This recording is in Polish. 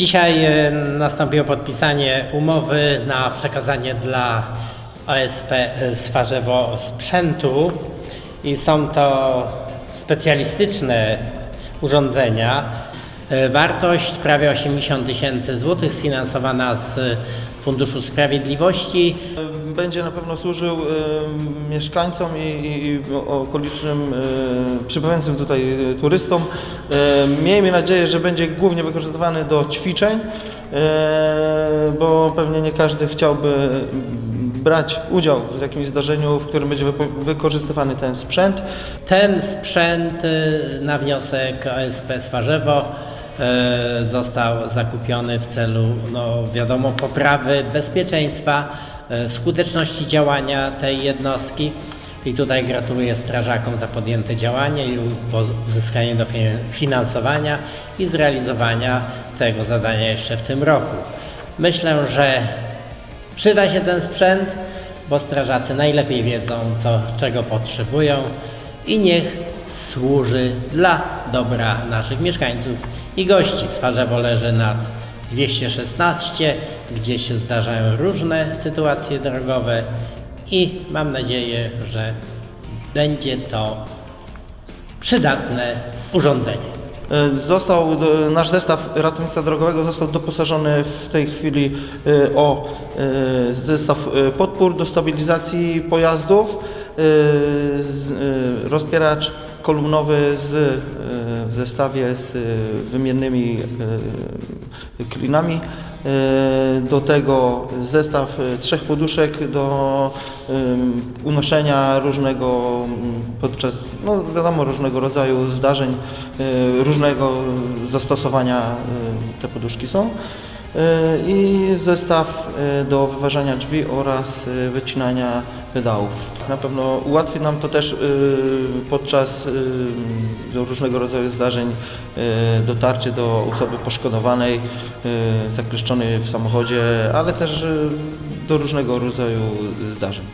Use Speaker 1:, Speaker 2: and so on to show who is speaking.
Speaker 1: Dzisiaj e, nastąpiło podpisanie umowy na przekazanie dla OSP Swarzewo sprzętu i są to specjalistyczne urządzenia. E, Wartość prawie 80 tysięcy złotych sfinansowana z Funduszu Sprawiedliwości.
Speaker 2: Będzie na pewno służył e, mieszkańcom i, i, okolicznym e, przybywającym tutaj e, turystom. E, miejmy nadzieję, że będzie głównie wykorzystywany do ćwiczeń, e, bo pewnie nie każdy chciałby brać udział w jakimś zdarzeniu, w którym będzie wykorzystywany ten sprzęt.
Speaker 1: Ten sprzęt y, na wniosek OSP Swarzewo y, został zakupiony w celu, no wiadomo, poprawy bezpieczeństwa, y, skuteczności działania tej jednostki. I tutaj gratuluję strażakom za podjęte działanie i uzyskanie dofinansowania i zrealizowania tego zadania jeszcze w tym roku. Myślę, że Przyda się ten sprzęt, bo strażacy najlepiej wiedzą, co, czego potrzebują i niech służy dla dobra naszych mieszkańców i gości. Swarzewo leży nad 216, gdzie się zdarzają różne sytuacje drogowe i mam nadzieję, że będzie to przydatne urządzenie.
Speaker 2: E, Został, do- nasz zestaw ratownictwa drogowego został doposażony w tej chwili e, o e, zestaw e, podpór do stabilizacji pojazdów, e, e, rozpieracz kolumnowy z, e, w zestawie z e, wymiennymi e, klinami. E, Do tego zestaw trzech poduszek do unoszenia różnego mm, podczas, no wiadomo, różnego rodzaju zdarzeń, różnego zastosowania te poduszki są. E, I zestaw e, do wyważania drzwi oraz e, wycinania pedałów. Na pewno ułatwi nam to też podczas e, różnego rodzaju zdarzeń dotarcie do osoby poszkodowanej, zakleszczonej w samochodzie, ale też do różnego rodzaju zdarzeń.